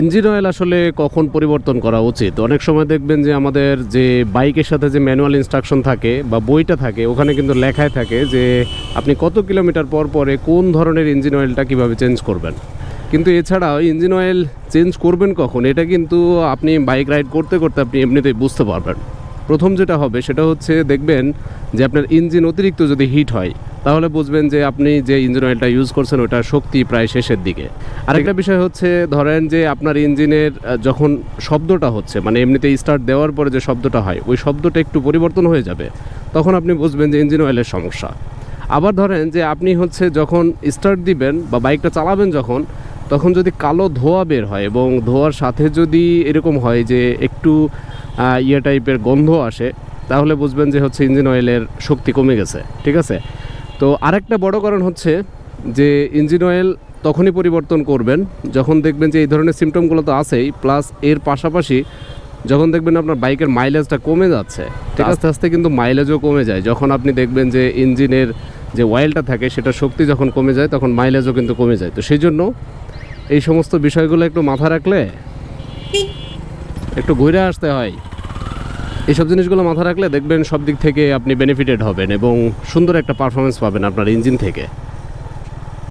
Engine oil আসলে কখন পরিবর্তন করা উচিত? অনেক সময় দেখবেন যে আমাদের যে বাইকের সাথে যে ম্যানুয়াল ইনস্ট্রাকশন থাকে বা বইটা থাকে, ওখানে কিন্তু লেখায় থাকে যে আপনি কত কিলোমিটার পর পরে কোন ধরনের ইঞ্জিন অয়েলটা কীভাবে চেঞ্জ করবেন? কিন্তু এছাড়াও ইঞ্জিন অয়েল চেঞ্জ করবেন কখন? এটা কিন্তু আপনি বাইক রাইড করতে করতে আপনি এমনিতেই বুঝতে পারবেন। প্রথম যেটা হবে সেটা হচ্ছে দেখবেন যে আপনার ইঞ্জিন অতিরিক্ত যদি হিট হয় তাহলে বুঝবেন যে আপনি যে ইঞ্জিন অয়েলটা ইউজ করছেন ওটার শক্তি প্রায় শেষের দিকে। আরেকটা বিষয় হচ্ছে ধরেন যে আপনার ইঞ্জিনের যখন শব্দটা হচ্ছে মানে এমনিতে স্টার্ট দেওয়ার পরে যে শব্দটা হয় ওই শব্দটা একটু পরিবর্তন হয়ে যাবে তখন আপনি বুঝবেন যে ইঞ্জিন অয়েলের সমস্যা। আবার ধরেন যে আপনি হচ্ছে যখন স্টার্ট দিবেন বা বাইকটা চালাবেন যখন তখন যদি কালো ধোয়া বের হয় এবং ধোয়ার সাথে যদি এরকম হয় যে একটু ইয়ে টাইপের গন্ধ আসে তাহলে বুঝবেন যে হচ্ছে ইঞ্জিন অয়েলের শক্তি কমে গেছে ঠিক আছে? তো আরেকটা বড় কারণ হচ্ছে যে ইঞ্জিন অয়েল তখনই পরিবর্তন করবেন যখন দেখবেন যে এই ধরনের সিমটমগুলো তো আছেই প্লাস এর পাশাপাশি যখন দেখবেন আপনার বাইকের মাইলেজটা কমে যাচ্ছে আস্তে আস্তে কিন্তু মাইলেজও কমে যায়। যখন আপনি দেখবেন যে ইঞ্জিনের যে অয়েলটা থাকে, সেটা শক্তি যখন কমে যায়, তখন মাইলেজও কিন্তু কমে যায়। তো সেই জন্য এই সমস্ত বিষয়গুলো একটু মাথা রাখলে একটু ঘুরে আসতে হয়। এইসব জিনিসগুলো মাথা রাখলে দেখবেন সব দিক থেকে আপনি বেনিফিটেড হবেন এবং সুন্দর একটা পারফরমেন্স পাবেন আপনার ইঞ্জিন থেকে।